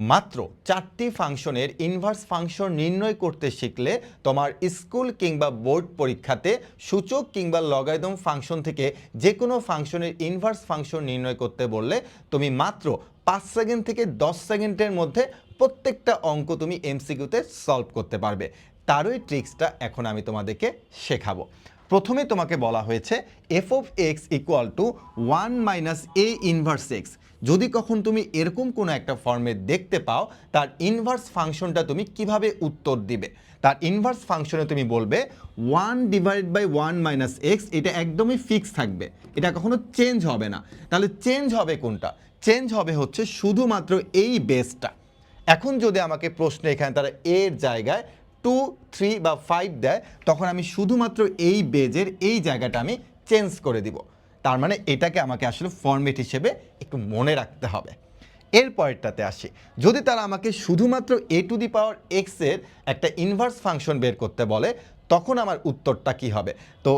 মাত্র চারটি ফাংশনের ইনভার্স ফাংশন নির্ণয় করতে শিখলে তোমার স্কুল কিংবা বোর্ড পরীক্ষাতে সূচক কিংবা লগারিদম ফাংশন থেকে যে কোনো ফাংশনের ইনভার্স ফাংশন নির্ণয় করতে বললে তুমি মাত্র পাঁচ সেকেন্ড থেকে দশ সেকেন্ডের মধ্যে প্রত্যেকটা অঙ্ক তুমি এমসিকিউতে সলভ করতে পারবে। তারই ট্রিক্সটা এখন আমি তোমাদেরকে শেখাবো। প্রথমে তোমাকে বলা হয়েছে f of x equal to one minus a inverse x যদি কখন তুমি এরকম কোনো একটা ফর্মে দেখতে পাও, তার ইনভার্স ফাংশনটা তুমি কীভাবে উত্তর দিবে? তার ইনভার্স ফাংশনে তুমি বলবে one divide by one minus x এটা একদমই ফিক্স থাকবে। এটা কখনো চেঞ্জ হবে না। তাহলে চেঞ্জ হবে কোনটা? চেঞ্জ হবে হচ্ছে শুধুমাত্র এই বেসটা এখন যদি আমাকে প্রশ্ন এখানে তারা এর জায়গায় টু থ্রি বা ফাইভ দেয়, তখন আমি শুধুমাত্র এই বেজের এই জায়গাটা আমি চেঞ্জ করে দিব। তার মানে এটাকে আমাকে আসলে ফর্মেট হিসেবে একটু মনে রাখতে হবে। এরপরেরটাতে আসি। যদি তারা আমাকে শুধুমাত্র এ টু দি পাওয়ার এক্সের একটা ইনভার্স ফাংশন বের করতে বলে তখন আমার উত্তরটা কি হবে? তো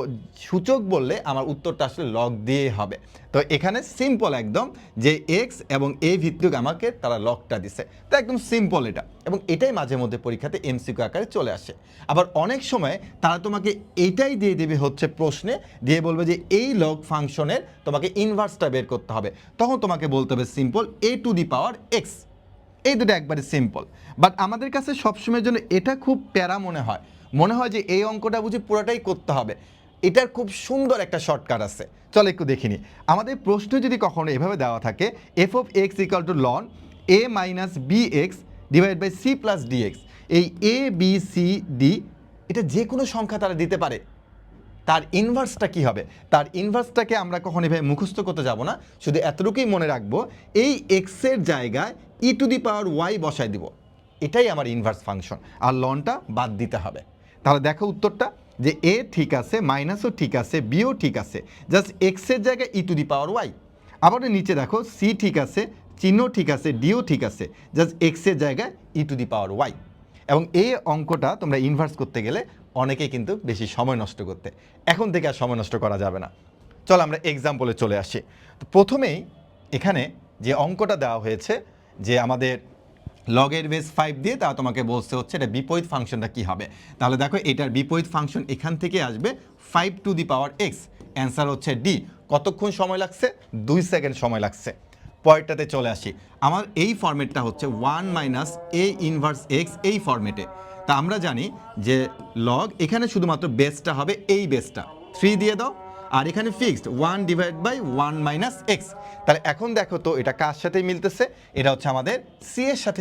সূচক বললে আমার উত্তরটা আসলে লগ দিয়ে হবে। তো এখানে সিম্পল একদম যে এক্স এবং এ ভিত্তিক আমাকে তারা লগটা দিছে। তো একদম সিম্পল এটা। এবং এটাই মাঝে মধ্যে পরীক্ষাতে এমসিকিউ আকারে চলে আসে। আবার অনেক সময় তারা তোমাকে এটাই দিয়ে দেবে হচ্ছে প্রশ্নে, দিয়ে বলবে যে এই লগ ফাংশনের তোমাকে ইনভার্সটা বের করতে হবে। তখন তোমাকে বলতে হবে simple a to the power x এই দুটো একবারে সিম্পল বাট আমাদের কাছে সবসময়ের জন্য এটা খুব প্যারা মনে হয়। মনে হয় যে এই অঙ্কটা বুঝি পুরোটাই করতে হবে। এটার খুব সুন্দর একটা শর্টকাট আছে। চলো একটু দেখিনি আমাদের প্রশ্ন যদি কখনো এভাবে দেওয়া থাকে f of x equal to ln a minus b x divide by c plus dx এই এ বি সি ডি এটা যে কোনো সংখ্যা তারা দিতে পারে। তার ইনভার্সটা কি হবে? তার ইনভার্সটাকে আমরা কখন এভাবে মুখস্থ করতে যাব না। শুধু এতটুকুই মনে রাখব, এই এক্সের জায়গায় ই টু দি পাওয়ার ওয়াই বসাই দিব। এটাই আমার ইনভার্স ফাংশন আর লনটা বাদ দিতে হবে। তাহলে দেখো উত্তরটা, যে এ ঠিক আছে মাইনাসও ঠিক আছে বিও ঠিক আছে। জাস্ট এক্সের জায়গায় ই টু দি পাওয়ার ওয়াই আবার নিচে দেখো সি ঠিক আছে, চিহ্ন ঠিক আছে ডিও ঠিক আছে। জাস্ট এক্সের জায়গায় ই টু দি পাওয়ার ওয়াই এবং এই অঙ্কটা তোমরা ইনভার্স করতে গেলে অনেকে কিন্তু বেশি সময় নষ্ট করতে। এখন থেকে আর সময় নষ্ট করা যাবে না। চল আমরা এক্সাম্পলে চলে আসি। তো প্রথমেই এখানে যে অঙ্কটা দেওয়া হয়েছে যে আমাদের লগের বেস ফাইভ দিয়ে তা তোমাকে বলতে হচ্ছে এটা বিপরীত ফাংশনটা কী হবে। তাহলে দেখো এটার বিপরীত ফাংশন এখান থেকে আসবে five to the power x answer হচ্ছে ডি কতক্ষণ সময় লাগছে? দুই সেকেন্ড সময় লাগছে। পরেরটাতে চলে আসি। আমার এই ফর্মেটটা হচ্ছে one minus a inverse x এই ফর্মেটে তা আমরা জানি যে লগ এখানে শুধুমাত্র বেসটা হবে এই বেসটা থ্রি দিয়ে দাও। আর এখানে fixed one divide by one minus x তাহলে এখন দেখো তো এটা কার সাথে মিলতেছে? এটা হচ্ছে আমাদের সি এর সাথে